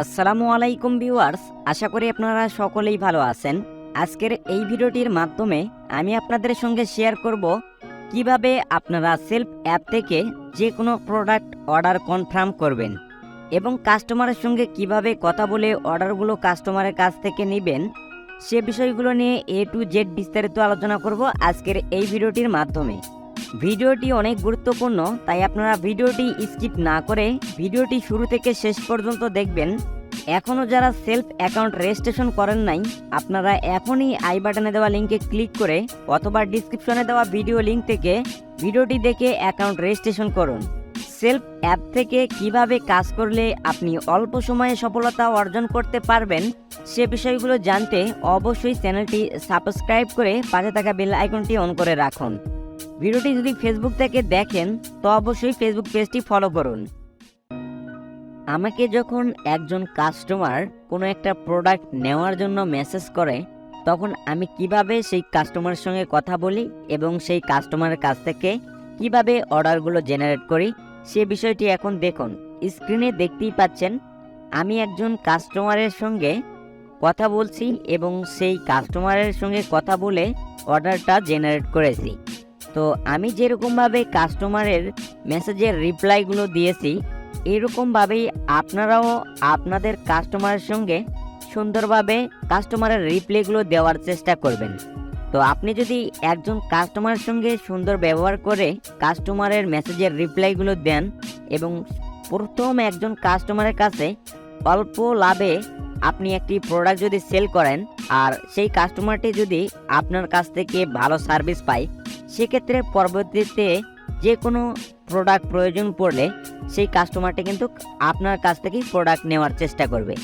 আসসালামু আলাইকুম ভিউয়ার্স, আশা করি আপনারা সকলেই ভালো আছেন। আজকের এই ভিডিওটির মাধ্যমে আমি আপনাদের সঙ্গে শেয়ার করব কীভাবে আপনারা সেলফ অ্যাপ থেকে যে কোনো প্রোডাক্ট অর্ডার কনফার্ম করবেন এবং কাস্টমারের সঙ্গে কীভাবে কথা বলে অর্ডারগুলো কাস্টমারের কাছ থেকে নেবেন সে বিষয়গুলো নিয়ে এ টু জেড বিস্তারিত আলোচনা করব আজকের এই ভিডিওটির মাধ্যমে। ভিডিওটি অনেক গুরুত্বপূর্ণ, তাই আপনারা ভিডিওটি স্কিপ না করে ভিডিওটি শুরু থেকে শেষ পর্যন্ত দেখবেন। এখনও যারা সেলফ অ্যাকাউন্ট রেজিস্ট্রেশন করেন নাই, আপনারা এখনই আই বাটনে দেওয়া লিঙ্কে ক্লিক করে অথবা ডিসক্রিপশনে দেওয়া ভিডিও লিঙ্ক থেকে ভিডিওটি দেখে অ্যাকাউন্ট রেজিস্ট্রেশন করুন। সেলফ অ্যাপ থেকে কীভাবে কাজ করলে আপনি অল্প সময়ে সফলতা অর্জন করতে পারবেন, সে বিষয়গুলো জানতে অবশ্যই চ্যানেলটি সাবস্ক্রাইব করে পাশে থাকা বেল আইকনটি অন করে রাখুন। ভিডিওটি যদি ফেসবুক থেকে দেখেন, তো অবশ্যই ফেসবুক পেজটি ফলো করুন। আমাকে যখন একজন কাস্টমার কোনো একটা প্রোডাক্ট নেওয়ার জন্য মেসেজ করে, তখন আমি কীভাবে সেই কাস্টমারের সঙ্গে কথা বলি এবং সেই কাস্টমারের কাছ থেকে কীভাবে অর্ডারগুলো জেনারেট করি, সে বিষয়টি এখন দেখুন। স্ক্রিনে দেখতেই পাচ্ছেন, আমি একজন কাস্টমারের সঙ্গে কথা বলছি এবং সেই কাস্টমারের সঙ্গে কথা বলে অর্ডারটা জেনারেট করেছি। তো আমি যেরকমভাবে কাস্টমারের মেসেজের রিপ্লাইগুলো দিয়েছি, এরকমভাবেই আপনারাও আপনাদের কাস্টমারের সঙ্গে সুন্দরভাবে কাস্টমারের রিপ্লাইগুলো দেওয়ার চেষ্টা করবেন। তো আপনি যদি একজন কাস্টমারের সঙ্গে সুন্দর ব্যবহার করে কাস্টমারের মেসেজের রিপ্লাইগুলো দেন এবং প্রথম একজন কাস্টমারের কাছে অল্প লাভে আপনি একটি প্রোডাক্ট যদি সেল করেন, আর সেই কাস্টমারটি যদি আপনার কাছ থেকে ভালো সার্ভিস পায় সেক্ষেত্রে পরবর্তীতে যে কোনো প্রোডাক্ট প্রয়োজন পড়লে সেই কাস্টমারটি কিন্তু আপনার কাছ থেকেই প্রোডাক্ট নেওয়ার চেষ্টা করবে।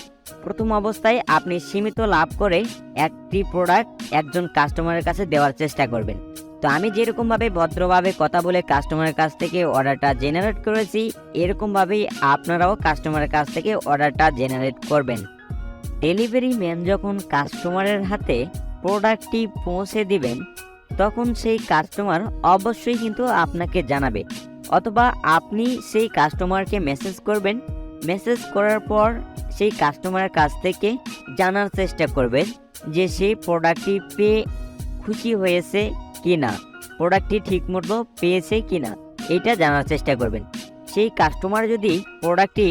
প্রথম অবস্থায় আপনি সীমিত লাভ করে একটি প্রোডাক্ট একজন কাস্টমারের কাছে দেওয়ার চেষ্টা করবেন। তো আমি যেরকমভাবে ভদ্রভাবে কথা বলে কাস্টমারের কাছ থেকে অর্ডারটা জেনারেট করেছি, এরকমভাবেই আপনারাও কাস্টমারের কাছ থেকে অর্ডারটা জেনারেট করবেন। ডেলিভারি ম্যান যখন কাস্টমারের হাতে প্রোডাক্টটি পৌঁছে দিবেন তখন সেই কাস্টমার অবশ্যই কিন্তু আপনাকে জানাবে। অথবা আপনি সেই কাস্টমারকে মেসেজ করবেন। মেসেজ করার পর সেই কাস্টমারের কাছ থেকে জানার চেষ্টা করবেন যে সেই প্রোডাক্টটি পেয়ে খুশি হয়েছে কি না প্রোডাক্টটি ঠিকমতো পেয়েছে কি না এটা জানার চেষ্টা করবেন। সেই কাস্টমার যদি প্রোডাক্টটি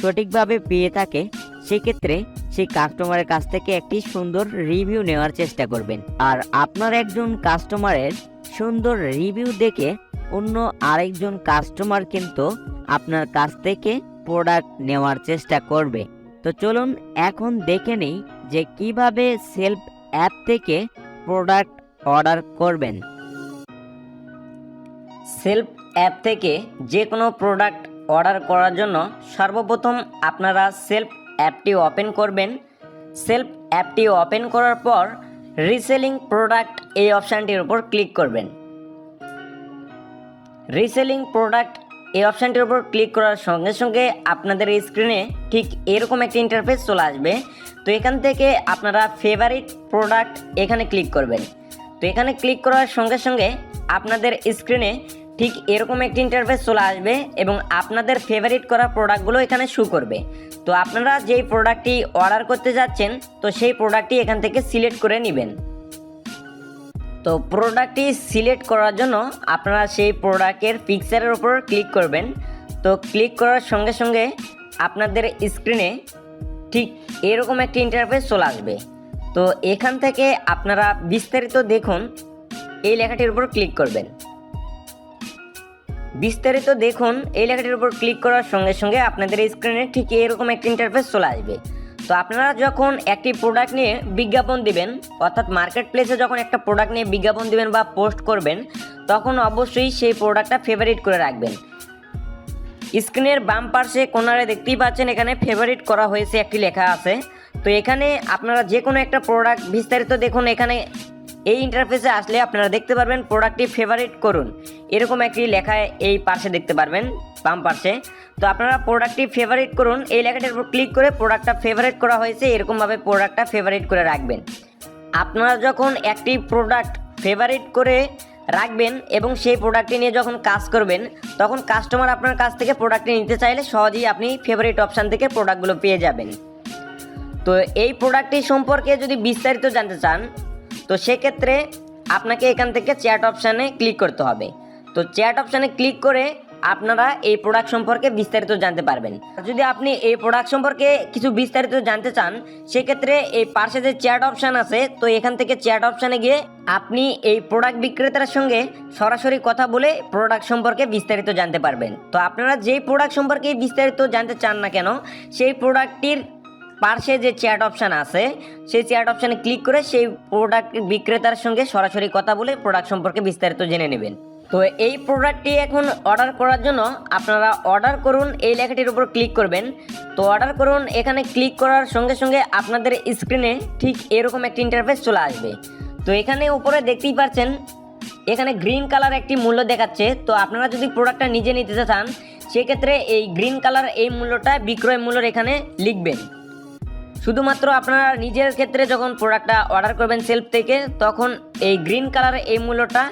সঠিকভাবে পেয়ে থাকে, সেক্ষেত্রে সেই কাস্টমারের কাছ থেকে একটি সুন্দর রিভিউ নেওয়ার চেষ্টা করবেন। আর আপনার একজন কাস্টমারের সুন্দর রিভিউ দেখে অন্য আরেকজন কাস্টমার কিন্তু আপনার কাছ থেকে প্রোডাক্ট নেওয়ার চেষ্টা করবে। তো চলুন এখন দেখে নিই যে কীভাবে সেলফ অ্যাপ থেকে প্রোডাক্ট অর্ডার করবেন। সেলফ অ্যাপ থেকে যে কোনো প্রোডাক্ট অর্ডার করার জন্য সর্বপ্রথম আপনারা সেলফ অ্যাপটি ওপেন করবেন। সেলফ অ্যাপটি ওপেন করার পর রিসেলিং প্রোডাক্ট এই অপশানটির উপর ক্লিক করবেন। রিসেলিং প্রোডাক্ট এই অপশানটির উপর ক্লিক করার সঙ্গে সঙ্গে আপনাদের স্ক্রিনে ঠিক এরকম একটি ইন্টারফেস চলে আসবে। তো এখান থেকে আপনারা ফেভারিট প্রোডাক্ট এখানে ক্লিক করবেন। তো এখানে ক্লিক করার সঙ্গে সঙ্গে আপনাদের স্ক্রিনে ঠিক এরকম একটি ইন্টারফেস চলে আসবে এবং আপনাদের ফেভারিট করা প্রোডাক্টগুলো এখানে শু করবে। তো আপনারা যেই প্রোডাক্টটি অর্ডার করতে যাচ্ছেন, তো সেই প্রোডাক্টটি এখান থেকে সিলেক্ট করে নেবেন। তো প্রোডাক্টটি সিলেক্ট করার জন্য আপনারা সেই প্রোডাক্টের পিকচারের উপর ক্লিক করবেন। তো ক্লিক করার সঙ্গে সঙ্গে আপনাদের স্ক্রিনে ঠিক এরকম একটি ইন্টারফেস চলে আসবে। তো এখান থেকে আপনারা বিস্তারিত দেখুন, এই লেখাটির উপর ক্লিক করবেন। বিস্তারিত দেখুন এই লেখাটির উপর ক্লিক করার সঙ্গে সঙ্গে আপনাদের স্ক্রিনে ঠিক এরকম একটি ইন্টারফেস চলে আসবে। তো আপনারা যখন একটি প্রোডাক্ট নিয়ে বিজ্ঞাপন দিবেন, অর্থাৎ মার্কেট প্লেসে যখন একটা প্রোডাক্ট নিয়ে বিজ্ঞাপন দিবেন বা পোস্ট করবেন, তখন অবশ্যই সেই প্রোডাক্টটা ফেভারিট করে রাখবেন। স্ক্রিনের বাম পার্শ্বে কোনারে দেখতেই পাচ্ছেন এখানে ফেভারিট করা হয়েছে একটি লেখা আছে। তো এখানে আপনারা যে কোনো একটা প্রোডাক্ট বিস্তারিত দেখুন, এখানে এই ইন্টারফেসে আসলে আপনারা দেখতে পারবেন প্রোডাক্টটি ফেভারিট করুন। এরকম একটি লেখা এই পাশে দেখতে পারবেন, বাম পাশে তো আপনারা প্রোডাক্টটি ফেভারিট করুন, এই লেখাটির উপর ক্লিক করে প্রোডাক্টটা ফেভারিট করা হয়েছে এরকমভাবে প্রোডাক্টটা ফেভারিট করে রাখবেন। আপনারা যখন একটি প্রোডাক্ট ফেভারিট করে রাখবেন এবং সেই প্রোডাক্টটি নিয়ে যখন কাজ করবেন, তখন কাস্টমার আপনার কাছ থেকে প্রোডাক্টটি নিতে চাইলে সহজেই আপনি ফেভারিট অপশান থেকে প্রোডাক্টগুলো পেয়ে যাবেন। তো এই প্রোডাক্টটি সম্পর্কে যদি বিস্তারিত জানতে চান তো সেক্ষেত্রে আপনাকে এখান থেকে চ্যাট অপশানে ক্লিক করতে হবে। তো চ্যাট অপশানে ক্লিক করে আপনারা এই প্রোডাক্ট সম্পর্কে বিস্তারিত জানতে পারবেন। যদি আপনি এই প্রোডাক্ট সম্পর্কে কিছু বিস্তারিত জানতে চান, সেক্ষেত্রে এই পাশে যে চ্যাট অপশান আছে, তো এখান থেকে চ্যাট অপশানে গিয়ে আপনি এই প্রোডাক্ট বিক্রেতার সঙ্গে সরাসরি কথা বলে প্রোডাক্ট সম্পর্কে বিস্তারিত জানতে পারবেন। তো আপনারা যেই প্রোডাক্ট সম্পর্কে বিস্তারিত জানতে চান না কেন, সেই প্রোডাক্টটির পার্শ্বে যে চ্যাট অপশান আছে, সেই চ্যাট অপশানে ক্লিক করে সেই প্রোডাক্ট বিক্রেতার সঙ্গে সরাসরি কথা বলে প্রোডাক্ট সম্পর্কে বিস্তারিত জেনে নেবেন। তো এই প্রোডাক্টটি এখন অর্ডার করার জন্য আপনারা অর্ডার করুন, এই লেখাটির উপর ক্লিক করবেন। তো অর্ডার করুন, এখানে ক্লিক করার সঙ্গে সঙ্গে আপনাদের স্ক্রিনে ঠিক এরকম একটি ইন্টারফেস চলে আসবে। তো এখানে উপরে দেখতেই পাচ্ছেন, এখানে গ্রিন কালার একটি মূল্য দেখাচ্ছে। তো আপনারা যদি প্রোডাক্টটা নিজে নিতে চান, সেক্ষেত্রে এই গ্রিন কালার এই মূল্যটা বিক্রয় মূল্যর এখানে লিখবেন। শুধুমাত্র আপনারা নিজের ক্ষেত্রে যখন প্রোডাক্টটা অর্ডার করবেন সেলফ থেকে, তখন এই গ্রিন কালারের এই মূল্যটা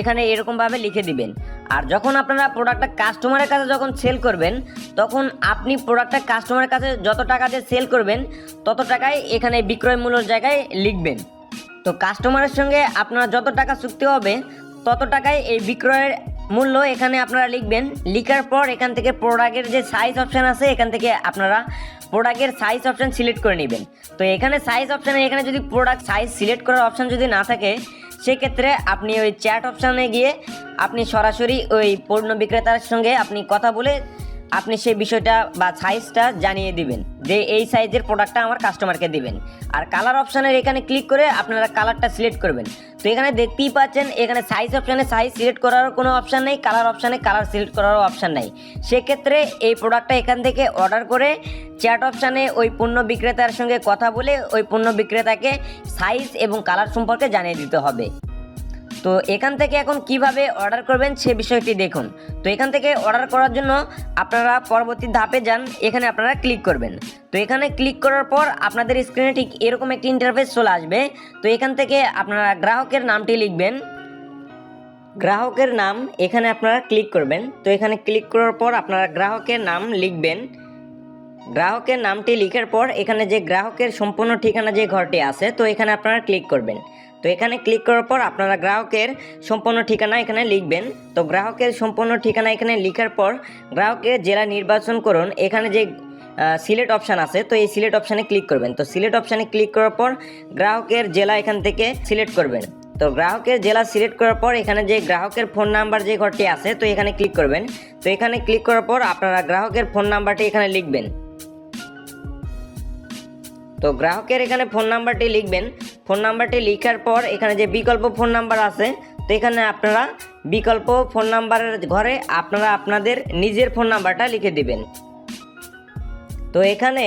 এখানে এরকমভাবে লিখে দিবেন। আর যখন আপনারা প্রোডাক্টটা কাস্টমারের কাছে যখন সেল করবেন, তখন আপনি প্রোডাক্টটা কাস্টমারের কাছে যত টাকা দিয়ে সেল করবেন, তত টাকায় এখানে বিক্রয় মূল্যর জায়গায় লিখবেন। তো কাস্টমারের সঙ্গে আপনার যত টাকা চুক্তি হবে, তত টাকায় এই বিক্রয়ের মূল্য এখানে আপনারা লিখবেন। লিখার পর এখান থেকে প্রোডাক্টের যে সাইজ অপশান আছে, এখান থেকে আপনারা প্রোডাক্টের সাইজ অপশান সিলেক্ট করে নেবেন। তো এখানে সাইজ অপশানে এখানে যদি প্রোডাক্ট সাইজ সিলেক্ট করার অপশান যদি না থাকে, সেক্ষেত্রে আপনি ওই চ্যাট অপশানে গিয়ে আপনি সরাসরি ওই পণ্য বিক্রেতার সঙ্গে আপনি কথা বলে আপনি সেই বিষয়টা বা সাইজটা জানিয়ে দিবেন, যে এই সাইজের প্রোডাক্টটা আমার কাস্টমারকে দিবেন। আর কালার অপশানের এখানে ক্লিক করে আপনারা কালারটা সিলেক্ট করবেন। তো এখানে দেখতেই পাচ্ছেন, এখানে সাইজ অপশানে সাইজ সিলেক্ট করারও কোনো অপশান নেই কালার অপশানে কালার সিলেক্ট করারও অপশান নেই। সেক্ষেত্রে এই প্রোডাক্টটা এখান থেকে অর্ডার করে চ্যাট অপশানে ওই পণ্য বিক্রেতার সঙ্গে কথা বলে ওই পণ্য বিক্রেতাকে সাইজ এবং কালার সম্পর্কে জানিয়ে দিতে হবে। তো এখান থেকে এখন কীভাবে অর্ডার করবেন সে বিষয়টি দেখুন। তো এখান থেকে অর্ডার করার জন্য আপনারা পরবর্তী ধাপে যান, এখানে আপনারা ক্লিক করবেন। তো এখানে ক্লিক করার পর আপনাদের স্ক্রিনে ঠিক এরকম একটি ইন্টারফেস চলে আসবে। তো এখান থেকে আপনারা গ্রাহকের নামটি লিখবেন। গ্রাহকের নাম, এখানে আপনারা ক্লিক করবেন। তো এখানে ক্লিক করার পর আপনারা গ্রাহকের নাম লিখবেন। গ্রাহকের নামটি লিখার পর এখানে যে গ্রাহকের সম্পূর্ণ ঠিকানা যে ঘরটি আছে, তো এখানে আপনারা ক্লিক করবেন। তো এখানে ক্লিক করার পর আপনারা গ্রাহকের সম্পূর্ণ ঠিকানা এখানে লিখবেন। তো গ্রাহকের সম্পূর্ণ ঠিকানা এখানে লিখার পর গ্রাহকের জেলা নির্বাচন করুন। এখানে যে সিলেট অপশান আছে, তো এই সিলেট অপশানে ক্লিক করবেন। তো সিলেট অপশানে ক্লিক করার পর গ্রাহকের জেলা এখান থেকে সিলেক্ট করবেন। তো গ্রাহকের জেলা সিলেক্ট করার পর এখানে যে গ্রাহকের ফোন নাম্বার যে ঘরটি আছে, তো এখানে ক্লিক করবেন। তো এখানে ক্লিক করার পর আপনারা গ্রাহকের ফোন নাম্বারটি এখানে লিখবেন। তো গ্রাহকের এখানে ফোন নাম্বারটি লিখবেন। ফোন নাম্বারটি লেখার পর এখানে যে বিকল্প ফোন নাম্বার আছে, তো এখানে আপনারা বিকল্প ফোন নাম্বারের ঘরে আপনারা আপনাদের নিজের ফোন নাম্বারটা লিখে দিবেন। তো এখানে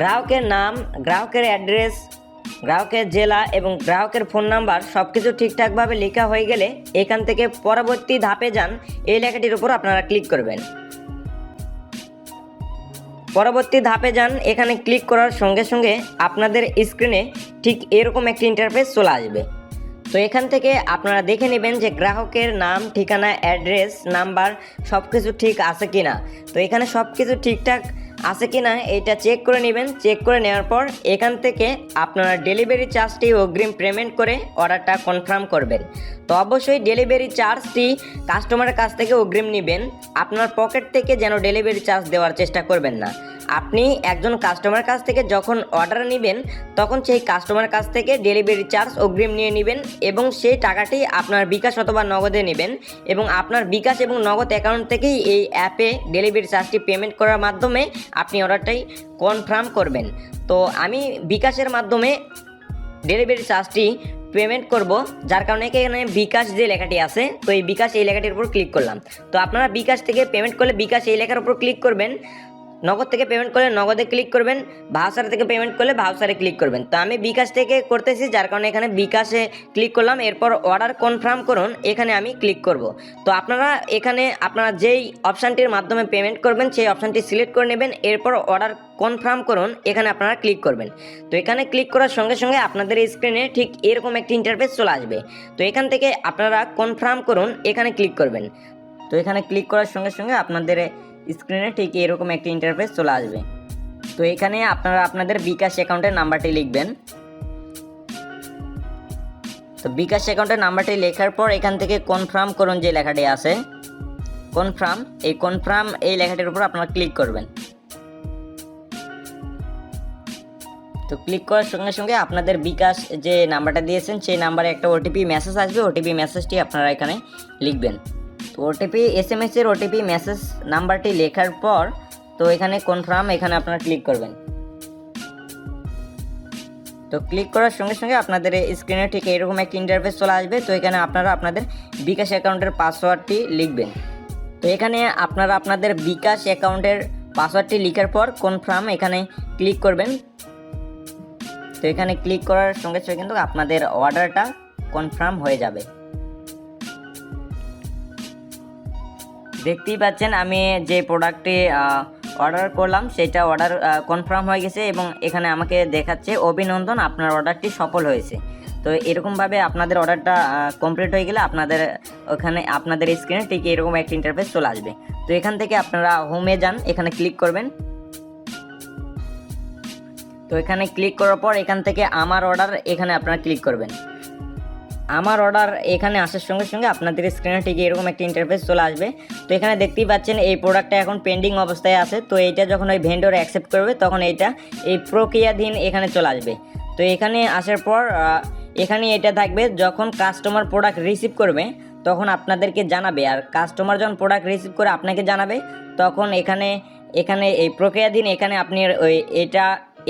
গ্রাহকের নাম, গ্রাহকের অ্যাড্রেস, গ্রাহকের জেলা এবং গ্রাহকের ফোন নাম্বার সব কিছু ঠিকঠাকভাবে লেখা হয়ে গেলে এখান থেকে পরবর্তী ধাপে যান, এই লেখাটির উপর আপনারা ক্লিক করবেন। পরবর্তী ধাপে যান, এখানে ক্লিক করার সঙ্গে সঙ্গে আপনাদের স্ক্রিনে ঠিক এরকম একটি ইন্টারফেস চলে আসবে। তো এখান থেকে আপনারা দেখে নেবেন যে গ্রাহকের নাম, ঠিকানা অ্যাড্রেস নাম্বার সব কিছু ঠিক আছে কি না তো এখানে সব কিছু ঠিকঠাক আছে কি না এটা চেক করে নেবেন। চেক করে নেওয়ার পর এখান থেকে আপনারা ডেলিভারি চার্জটি অগ্রিম পেমেন্ট করে অর্ডারটা কনফার্ম করবেন। তো অবশ্যই ডেলিভারি চার্জটি কাস্টমারের কাছ থেকে অগ্রিম নেবেন। আপনার পকেট থেকে যেন ডেলিভারি চার্জ দেওয়ার চেষ্টা করবেন না। আপনি একজন কাস্টমার কাছ থেকে যখন অর্ডার নেবেন, তখন সেই কাস্টমার কাছ থেকে ডেলিভারি চার্জ অগ্রিম নিয়ে নেবেন এবং সেই টাকাটি আপনার বিকাশ অথবা নগদে নেবেন এবং আপনার বিকাশ এবং নগদ অ্যাকাউন্ট থেকেই এই অ্যাপে ডেলিভারি চার্জটি পেমেন্ট করার মাধ্যমে আপনি অর্ডারটাই কনফার্ম করবেন। তো আমি বিকাশের মাধ্যমে ডেলিভারি চার্জটি পেমেন্ট করব, যার কারণে এখানে বিকাশ যে লেখাটি আছে, তো এই বিকাশ এই লেখাটির উপর ক্লিক করলাম। তো আপনারা বিকাশ থেকে পেমেন্ট করলে বিকাশ এই লেখার উপর ক্লিক করবেন। নগদ থেকে পেমেন্ট করলে নগদে ক্লিক করবেন ভাউচার থেকে পেমেন্ট করলে ভাউচারে ক্লিক করবেন। তো আমি বিকাশ থেকে করতেছি, যার কারণে এখানে বিকাশে ক্লিক করলাম। এরপর অর্ডার কনফার্ম করুন, এখানে আমি ক্লিক করব। তো আপনারা এখানে, আপনারা যেই অপশানটির মাধ্যমে পেমেন্ট করবেন, সেই অপশানটি সিলেক্ট করে নেবেন। এরপর অর্ডার কনফার্ম করুন, এখানে আপনারা ক্লিক করবেন। তো এখানে ক্লিক করার সঙ্গে সঙ্গে আপনাদের স্ক্রিনে ঠিক এরকম একটি ইন্টারফেস চলে আসবে। তো এখান থেকে আপনারা কনফার্ম করুন, এখানে ক্লিক করবেন। তো এখানে ক্লিক করার সঙ্গে সঙ্গে আপনাদের স্ক্রিনে ঠিক এরকম একটি ইন্টারফেস চলে আসবে। তো এখানে আপনারা আপনাদের বিকাশ অ্যাকাউন্টের নাম্বারটি লিখবেন। তো বিকাশ অ্যাকাউন্টের নাম্বারটি লেখার পর এখান থেকে কনফার্ম করুন যে লেখাটি আছে। কনফার্ম এই কনফার্ম এই লেখাটির উপর আপনারা ক্লিক করবেন। তো ক্লিক করার সঙ্গে সঙ্গে আপনাদের বিকাশ যে নাম্বারটা দিয়েছেন, সেই নাম্বারে একটা ওটিপি মেসেজ আসবে। ওটিপি মেসেজটি আপনারা এখানে লিখবেন। তো ওটিপি এস এম এস এর ওটিপি মেসেজ নাম্বারটি লেখার পর, তো এখানে কনফার্ম এখানে আপনারা ক্লিক করবেন। তো ক্লিক করার সঙ্গে সঙ্গে আপনাদের স্ক্রিনে ঠিক এরকম একটা ইন্টারফেস চলে আসবে। তো এখানে আপনারা আপনাদের বিকাশ অ্যাকাউন্টের পাসওয়ার্ডটি লিখবেন। তো এখানে আপনারা আপনাদের বিকাশ অ্যাকাউন্টের পাসওয়ার্ডটি লেখার পর কনফার্ম এখানে ক্লিক করবেন। তো এখানে ক্লিক করার সঙ্গে সঙ্গে কিন্তু আপনাদের অর্ডারটা কনফার্ম হয়ে যাবে। দেখতেই পাচ্ছেন, আমি যে প্রোডাক্টটি অর্ডার করলাম, সেটা অর্ডার কনফার্ম হয়ে গেছে এবং এখানে আমাকে দেখাচ্ছে, অভিনন্দন, আপনার অর্ডারটি সফল হয়েছে। তো এরকমভাবে আপনাদের অর্ডারটা কমপ্লিট হয়ে গেলে আপনাদের, ওখানে আপনাদের স্ক্রিনে ঠিক এরকম একটা ইন্টারফেস চলে আসবে। তো এখান থেকে আপনারা হোমে যান, এখানে ক্লিক করবেন। তো এখানে ক্লিক করার পর এখান থেকে আমার অর্ডার এখানে আপনারা ক্লিক করবেন। আমার অর্ডার এখানে আসার সঙ্গে সঙ্গে আপনাদের স্ক্রিনে ঠিক এরকম একটা ইন্টারফেস চলে আসবে। তো এখানে দেখতেই পাচ্ছেন এই প্রোডাক্টটা এখন পেন্ডিং অবস্থায় আছে। তো এইটা যখন ওই ভেন্ডর অ্যাকসেপ্ট করবে, তখন এইটা এই প্রক্রিয়াধীন এখানে চলে আসবে। তো এখানে আসার পর এখানে এটা থাকবে, যখন কাস্টমার প্রোডাক্ট রিসিভ করবে, তখন আপনাদেরকে জানাবে। আর কাস্টমার যখন প্রোডাক্ট রিসিভ করে আপনাকে জানাবে, তখন এখানে এখানে এই প্রক্রিয়াধীন এখানে আপনি ওই, এটা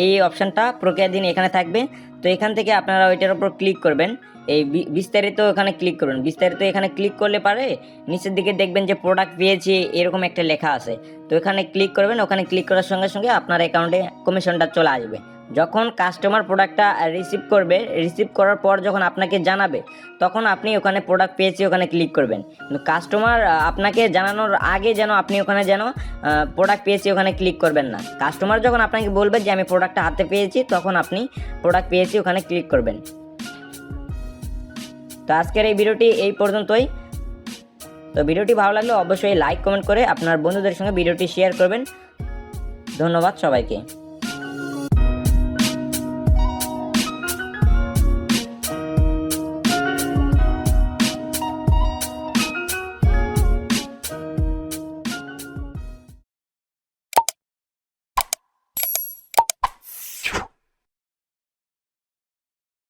এই অপশানটা প্রক্রিয়াধীন এখানে থাকবে। তো এখান থেকে আপনারা ওইটার উপর ক্লিক করবেন। এই বিস্তারিত এখানে ক্লিক করবেন বিস্তারিত এখানে ক্লিক করলে পারে নিচের দিকে দেখবেন যে প্রোডাক্ট পেয়েছি, এরকম একটা লেখা আছে। তো এখানে ক্লিক করবেন। ওখানে ক্লিক করার সঙ্গে সঙ্গে আপনার অ্যাকাউন্টে কমিশনটা চলে আসবে। যখন কাস্টমার প্রোডাক্টটা রিসিভ করবে রিসিভ করার পর যখন আপনাকে জানাবে, তখন আপনি ওখানে প্রোডাক্ট পেয়েছি, ওখানে ক্লিক করবেন। কাস্টমার আপনাকে জানানোর আগে যেন আপনি ওখানে যেন প্রোডাক্ট পেয়েছি, ওখানে ক্লিক করবেন না। কাস্টমার যখন আপনাকে বলবে যে, আমি প্রোডাক্টটা হাতে পেয়েছি, তখন আপনি প্রোডাক্ট পেয়েছি, ওখানে ক্লিক করবেন। তো আজকের এই ভিডিওটি এই পর্যন্তই। তো ভিডিওটি ভালো লাগলে অবশ্যই লাইক কমেন্ট করে আপনার বন্ধুদের সঙ্গে ভিডিওটি শেয়ার করবেন। ধন্যবাদ সবাইকে।